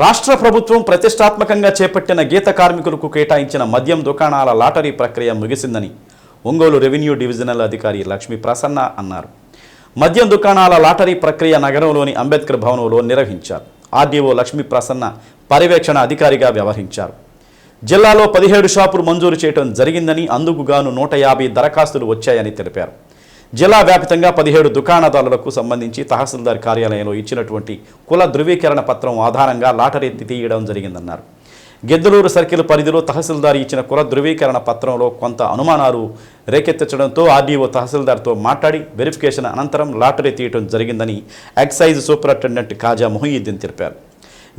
రాష్ట్ర ప్రభుత్వం ప్రతిష్టాత్మకంగా చేపట్టిన గీత కార్మికులకు కేటాయించిన మద్యం దుకాణాల లాటరీ ప్రక్రియ ముగిసిందని ఒంగోలు రెవెన్యూ డివిజనల్ అధికారి లక్ష్మీ ప్రసన్న అన్నారు. మద్యం దుకాణాల లాటరీ ప్రక్రియ నగరంలోని అంబేద్కర్ భవనంలో నిర్వహించారు. ఆర్డీఓ లక్ష్మీ ప్రసన్న పర్యవేక్షణ అధికారిగా వ్యవహరించారు. జిల్లాలో పదిహేడు షాపులు మంజూరు చేయడం జరిగిందని అందుకుగాను నూట యాభై దరఖాస్తులు వచ్చాయని తెలిపారు. జిల్లా వ్యాప్తంగా పదిహేడు దుకాణదారులకు సంబంధించి తహసీల్దార్ కార్యాలయంలో ఇచ్చినటువంటి కుల ధృవీకరణ పత్రం ఆధారంగా లాటరీ తీయడం జరిగిందన్నారు. గిద్దలూరు సర్కిల్ పరిధిలో తహసీల్దార్ ఇచ్చిన కుల ధృవీకరణ పత్రంలో కొంత అనుమానాలు రేకెత్తించడంతో ఆర్డీఓ తహసీల్దార్తో మాట్లాడి వెరిఫికేషన్ అనంతరం లాటరీ తీయడం జరిగిందని ఎక్సైజ్ సూపరింటెండెంట్ కాజా మొహీద్దీన్ తెలిపారు.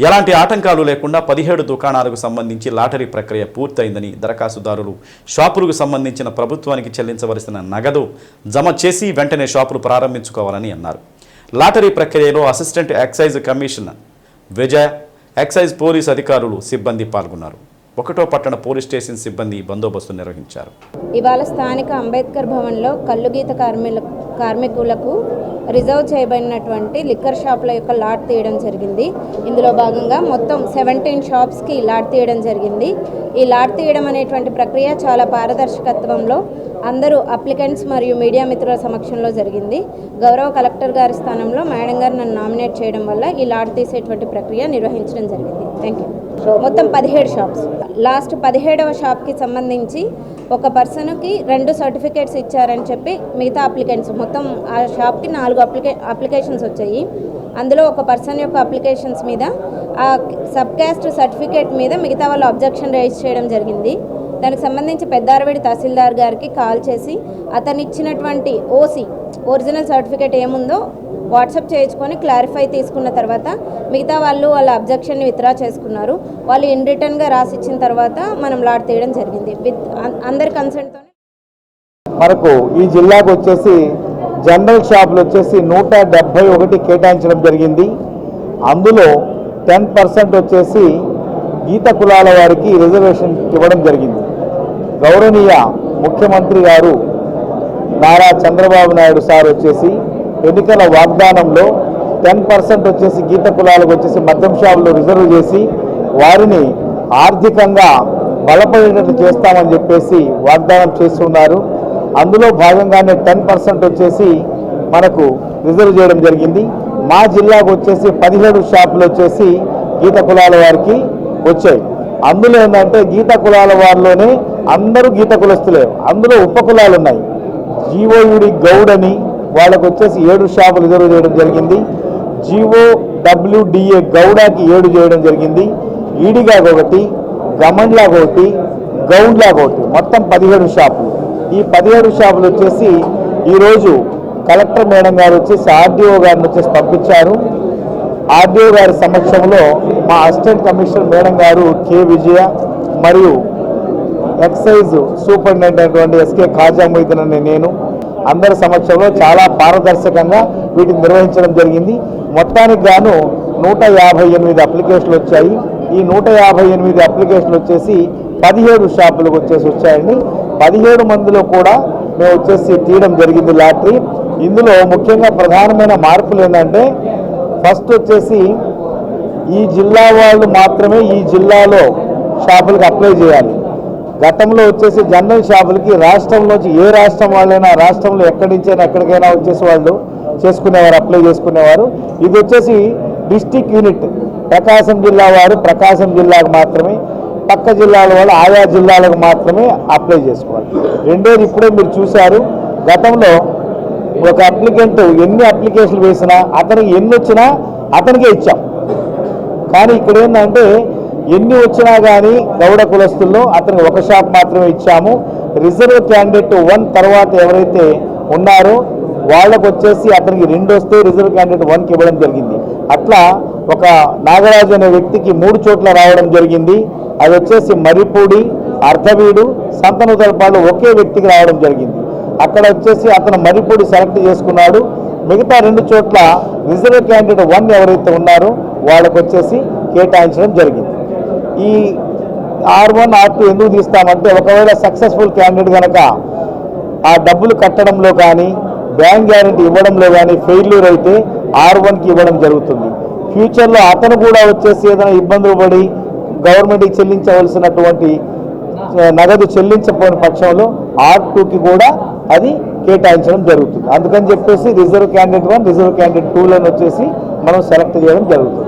ఎలాంటి ఆటంకాలు లేకుండా పదిహేడు దుకాణాలకు సంబంధించి లాటరీ ప్రక్రియ పూర్తయిందని దరఖాస్తుదారులు. షాపులకు సంబంధించిన ప్రభుత్వానికి చెల్లించవలసిన నగదు జమ చేసి వెంటనే షాపులు ప్రారంభించుకోవాలని అన్నారు. లాటరీ ప్రక్రియలో assistant excise commissioner Vijaya excise police అధికారులు సిబ్బంది పాల్గొన్నారు. ఒకటో పట్టణ పోలీస్ స్టేషన్ సిబ్బంది బందోబస్తు నిర్వహించారు. ఇవాళ స్థానిక అంబేద్కర్ భవన్లో కల్లుగీత కార్మికులకు కార్మికులకు రిజర్వ్ చేయబడినటువంటి లిక్కర్ షాప్ల యొక్క లాట్ తీయడం జరిగింది. ఇందులో భాగంగా మొత్తం సెవెంటీన్ షాప్స్కి లాట్ తీయడం జరిగింది. ఈ లాట్ తీయడం అనేటువంటి ప్రక్రియ చాలా పారదర్శకత్వంలో అందరూ అప్లికెంట్స్ మరియు మీడియా మిత్రుల సమక్షంలో జరిగింది. గౌరవ కలెక్టర్ గారి స్థానంలో మేడం గారు నన్ను నామినేట్ చేయడం వల్ల ఈ లాట్ తీసేటువంటి ప్రక్రియ నిర్వహించడం జరిగింది. థ్యాంక్ యూ మొత్తం పదిహేడు షాప్స్. లాస్ట్ పదిహేడవ షాప్కి సంబంధించి ఒక పర్సన్కి రెండు సర్టిఫికేట్స్ ఇచ్చారని చెప్పి మిగతా అప్లికెంట్స్ మొత్తం ఆ షాప్కి నాలుగు అప్లికే అప్లికేషన్స్ వచ్చాయి. అందులో ఒక పర్సన్ యొక్క అప్లికేషన్స్ మీద ఆ సబ్ క్యాస్ట్ సర్టిఫికేట్ మీద మిగతా వాళ్ళు అబ్జెక్షన్ రైజ్ చేయడం జరిగింది. దానికి సంబంధించి పెద్దారవేడి తహసీల్దార్ గారికి కాల్ చేసి అతను ఇచ్చినటువంటి ఓసీ ఒరిజినల్ సర్టిఫికేట్ ఏముందో వాట్సాప్ చేయించుకొని క్లారిఫై తీసుకున్న తర్వాత మిగతా వాళ్ళు వాళ్ళ అబ్జెక్షన్ని విత్డ్రా చేసుకున్నారు. వాళ్ళు ఇన్ రిటర్న్గా రాసి ఇచ్చిన తర్వాత మనం లాట్ తీయడం జరిగింది. విత్ అందరి కన్సెంట్తో మనకు ఈ జిల్లాకు వచ్చేసి జనరల్ షాపులు వచ్చేసి నూట డెబ్భై ఒకటి కేటాయించడం జరిగింది. అందులో టెన్ పర్సెంట్ వచ్చేసి గీత కులాల వారికి రిజర్వేషన్ ఇవ్వడం జరిగింది. గౌరవనీయ ముఖ్యమంత్రి గారు నారా చంద్రబాబు నాయుడు సార్ వచ్చేసి ఎన్నికల వాగ్దానంలో టెన్ పర్సెంట్ వచ్చేసి గీత కులాలకు వచ్చేసి మద్యం షాపులు రిజర్వ్ చేసి వారిని ఆర్థికంగా బలపడేటట్లు చేస్తామని చెప్పేసి వాగ్దానం చేస్తున్నారు. అందులో భాగంగానే టెన్ పర్సెంట్ వచ్చేసి మనకు రిజర్వ్ చేయడం జరిగింది. మా జిల్లాకు వచ్చేసి పదిహేడు షాపులు వచ్చేసి గీత కులాల వారికి వచ్చాయి. అందులో ఏంటంటే గీత కులాల వారిలోనే అందరూ గీత కులస్తులే. అందులో ఉప కులాలు ఉన్నాయి. జీవోయుడి గౌడని అని వాళ్ళకు వచ్చేసి ఏడు షాపులు రిజర్వ్ చేయడం జరిగింది. జీవో డబ్ల్యూడిఏ గౌడాకి ఏడు చేయడం జరిగింది. ఈడిగా ఒకటి గమండ్లాగా ఒకటి గౌండ్లాగా ఒకటి మొత్తం పదిహేడు షాపులు. ఈ పదిహేడు షాపులు వచ్చేసి ఈరోజు కలెక్టర్ మేడం గారు వచ్చేసి ఆర్డీఓ గారిని వచ్చేసి పంపించారు. ఆర్డీఓ గారి సమక్షంలో మా అసిస్టెంట్ కమిషనర్ మేడం గారు కె విజయ మరియు ఎక్సైజ్ సూపరింటెండెంట్ అయినటువంటి ఎస్కే ఖాజా మొయిద్దీన్ అనే నేను అందరి సమక్షంలో చాలా పారదర్శకంగా వీటిని నిర్వహించడం జరిగింది. మొత్తానికి గాను నూట యాభై ఎనిమిది అప్లికేషన్లు వచ్చాయి. ఈ నూట యాభై ఎనిమిది అప్లికేషన్లు వచ్చేసి పదిహేడు షాపులకు వచ్చేసి వచ్చాయండి. పదిహేడు మందిలో కూడా మేము వచ్చేసి తీయడం జరిగింది లాటరీ. ఇందులో ముఖ్యంగా ప్రధానమైన మార్పులు ఏంటంటే ఫస్ట్ వచ్చేసి ఈ జిల్లా వాళ్ళు మాత్రమే ఈ జిల్లాలో షాపులకు అప్లై చేయాలి. గతంలో వచ్చేసి జనరల్ షాపులకి రాష్ట్రంలోంచి ఏ రాష్ట్రం వాళ్ళైనా రాష్ట్రంలో ఎక్కడి నుంచైనా ఎక్కడికైనా వచ్చేసి వాళ్ళు చేసుకునేవారు అప్లై చేసుకునేవారు. ఇది వచ్చేసి డిస్టిక్ యూనిట్ ప్రకాశం జిల్లా వారు ప్రకాశం జిల్లాకు మాత్రమే పక్క జిల్లాల వాళ్ళు ఆయా జిల్లాలకు మాత్రమే అప్లై చేసుకోవాలి. రెండోది ఇప్పుడే మీరు చూశారు గతంలో ఒక అప్లికెంట్ ఎన్ని అప్లికేషన్లు వేసినా అతనికి ఎన్ని వచ్చినా అతనికే ఇచ్చాం. కానీ ఇక్కడ ఏంటంటే ఎన్ని వచ్చినా కానీ గౌడ కులస్తుల్లో అతనికి ఒక షాప్ మాత్రమే ఇచ్చాము. రిజర్వ్ క్యాండిడేట్ వన్ తర్వాత ఎవరైతే ఉన్నారో వాళ్ళకు వచ్చేసి అతనికి రెండు వస్తే రిజర్వ్ క్యాండిడేట్ వన్కి ఇవ్వడం జరిగింది. అట్లా ఒక నాగరాజు అనే వ్యక్తికి మూడు చోట్ల రావడం జరిగింది. అది వచ్చేసి మరిపూడి అర్ధవీడు సంతనూతలపాడు ఒకే వ్యక్తికి రావడం జరిగింది. అక్కడ వచ్చేసి అతను మరిపూడి సెలెక్ట్ చేసుకున్నాడు. మిగతా రెండు చోట్ల రిజర్వ్ క్యాండిడేట్ వన్ ఎవరైతే ఉన్నారో వాళ్ళకు వచ్చేసి కేటాయించడం జరిగింది. ఈ ఆర్ వన్ ఆర్ టూ ఎందుకు తీస్తామంటే ఒకవేళ సక్సెస్ఫుల్ క్యాండిడేట్ కనుక ఆ డబ్బులు కట్టడంలో కానీ బ్యాంక్ గ్యారంటీ ఇవ్వడంలో కానీ ఫెయిల్యూర్ అయితే ఆర్ వన్కి ఇవ్వడం జరుగుతుంది. ఫ్యూచర్లో అతను కూడా వచ్చేసి ఏదైనా ఇబ్బందులు పడి గవర్నమెంట్కి చెల్లించవలసినటువంటి నగదు చెల్లించకపోయిన పక్షంలో ఆర్ టూకి కూడా అది కేటాయించడం జరుగుతుంది. అందుకని చెప్పేసి reserve candidate one reserve candidate టూలను వచ్చేసి మనం సెలెక్ట్ చేయడం జరుగుతుంది.